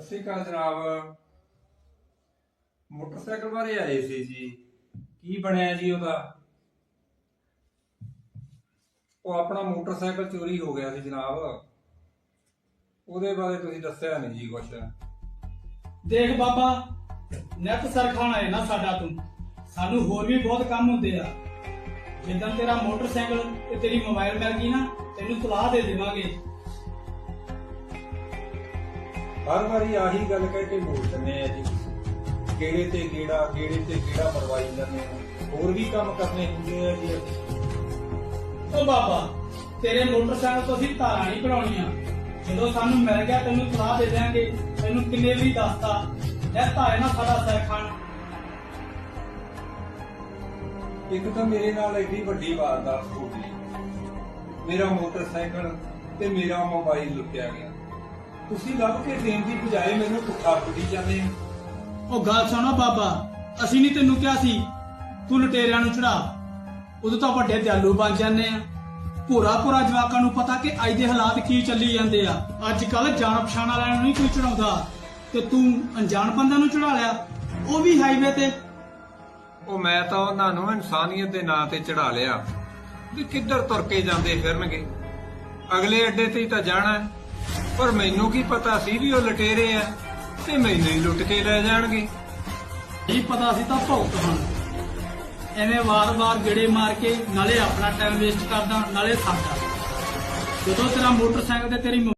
ਸ੍ਰੀ ਅਕਾਲ ਜਨਾਬ। ਮੋਟਰਸਾਈਕਲ ਬਾਰੇ ਆਏ ਸੀ ਜੀ। ਕੀ ਬਣਿਆ ਜੀ ਉਹਦਾ? ਉਹ ਆਪਣਾ ਮੋਟਰਸਾਈਕਲ ਚੋਰੀ ਹੋ ਗਿਆ ਸੀ ਜਨਾਬ। ਉਹਦੇ ਬਾਰੇ ਤੁਸੀਂ ਦੱਸਿਆ ਨਹੀਂ ਜੀ ਕੁਛ। ਦੇਖ ਬਾਬਾ ਨੈਟ ਸਰ ਖਾਣਾ ਹੈ ਨਾ ਸਾਡਾ ਤੂੰ। ਸਾਨੂੰ ਹੋਰ ਵੀ ਬਹੁਤ ਕੰਮ ਹੁੰਦੇ ਆ। ਜਿੱਦਾਂ ਤੇਰਾ ਮੋਟਰਸਾਈਕਲ ਤੇ ਤੇਰੀ ਮੋਬਾਈਲ ਮਿਲ ਗਈ ਨਾ, ਤੈਨੂੰ ਸਲਾਹ ਦੇ ਦੇਵਾਂਗੇ। ਹਰ ਵਾਰੀ ਆਹੀ ਗੱਲ ਕਹਿ ਕੇ ਮੋੜ ਦਿੰਦੇ ਆ ਜੀ। ਕਿਹੜੇ ਤੇ ਕਿਹੜਾ ਕਿਹੜੇ ਤੇ ਕਿਹੜਾ ਮਰਵਾਈ ਜਾਂਦੇ ਆ। ਹੋਰ ਵੀ ਕੰਮ ਕਰਨੇ ਹੁੰਦੇ ਆ ਜੀ ਓ ਬਾਬਾ ਤੇਰੇ ਮੋਟਰਸਾਈਕਲ ਤੋਂ ਅਸੀਂ ਤਾਰਾਂ ਨਹੀਂ ਕਢਾਉਣੀਆਂ। ਜਦੋਂ ਸਾਨੂੰ ਮਿਲ ਗਿਆ ਤੈਨੂੰ ਸਲਾਹ ਦੇ ਦਿਆਂਗੇ। ਤੈਨੂੰ ਕਿੰਨੇ ਵੀ ਦੱਸਤਾ ਇਹ ਤਾਂ ਹੈ ਨਾ ਸਾਡਾ ਸਰ ਇੱਕ ਤਾਂ ਮੇਰੇ ਨਾਲ ਐਡੀ ਵੱਡੀ ਵਾਰਦਾਤ ਹੋ ਗਈ। ਮੇਰਾ ਮੋਟਰਸਾਈਕਲ ਤੇ ਮੇਰਾ ਮੋਬਾਈਲ ਲੁੱਟਿਆ ਗਿਆ। ਤੁਸੀਂ ਲੱਭ ਕੇ ਦੇਣ ਦੀ ਬਜਾਏ ਮੈਨੂੰ ਪੁੱਠਾ ਫੁੱਟੀ ਜਾਂਦੇ ਆ ਉਹ ਗੱਲ ਸੁਣੋ ਬਾਬਾ ਅਸੀਂ ਨਹੀਂ ਤੈਨੂੰ ਕਿਹਾ ਸੀ ਤੂੰ ਲਟੇਰਿਆਂ ਨੂੰ ਚੜਾ। ਉਦੋਂ ਤਾਂ ਵੱਡੇ ਦਿਆਲੂ ਬਣ ਜਾਂਦੇ ਆ। ਭੋਰਾ ਭੋਰਾ ਜਵਾਕਾਂ ਨੂੰ ਪਤਾ ਕਿ ਅੱਜ ਦੇ ਹਾਲਾਤ ਕੀ ਚੱਲੀ ਜਾਂਦੇ ਆ। ਅੱਜ ਕੱਲ ਜਾਣ ਪਛਾਣ ਵਾਲਿਆਂ ਨੂੰ ਨਹੀਂ ਕੋਈ ਚੜਾਉਂਦਾ। ਤੇ ਤੂੰ ਅਣਜਾਣ ਬੰਦਿਆਂ ਨੂੰ ਚੜਾ ਲਿਆ। ਉਹ ਵੀ ਹਾਈਵੇ ਤੇ। ਉਹ ਮੈਂ ਤਾਂ ਉਹਨਾਂ ਨੂੰ ਇਨਸਾਨੀਅਤ ਦੇ ਨਾਂ ਤੇ ਚੜਾ ਲਿਆ। ਵੀ ਕਿੱਧਰ ਤੁਰ ਕੇ ਜਾਂਦੇ ਫਿਰਨਗੇ? ਅਗਲੇ ਅੱਡੇ ਤੇ ਹੀ ਤਾਂ ਜਾਣਾ ਹੈ। ਪਰ ਮੈਨੂੰ ਕੀ ਪਤਾ ਸੀ ਵੀ ਉਹ ਲਟੇਰੇ ਆ ਤੇ ਮੈਨੂੰ ਹੀ ਲੁੱਟ ਕੇ ਲੈ ਜਾਣਗੇ। ਨਹੀਂ ਪਤਾ ਸੀ ਤਾਂ ਭੌਂਕ ਹਨ। ਐਵੇਂ ਵਾਰ-ਵਾਰ ਗੇੜੇ ਮਾਰ ਕੇ ਨਾਲੇ ਆਪਣਾ ਟਾਈਮ ਵੇਸਟ ਕਰਦਾ, ਨਾਲੇ ਸਾਡਾ ਜਦੋਂ ਤੇਰਾ ਮੋਟਰਸਾਈਕਲ ਤੇ ਤੇਰੀ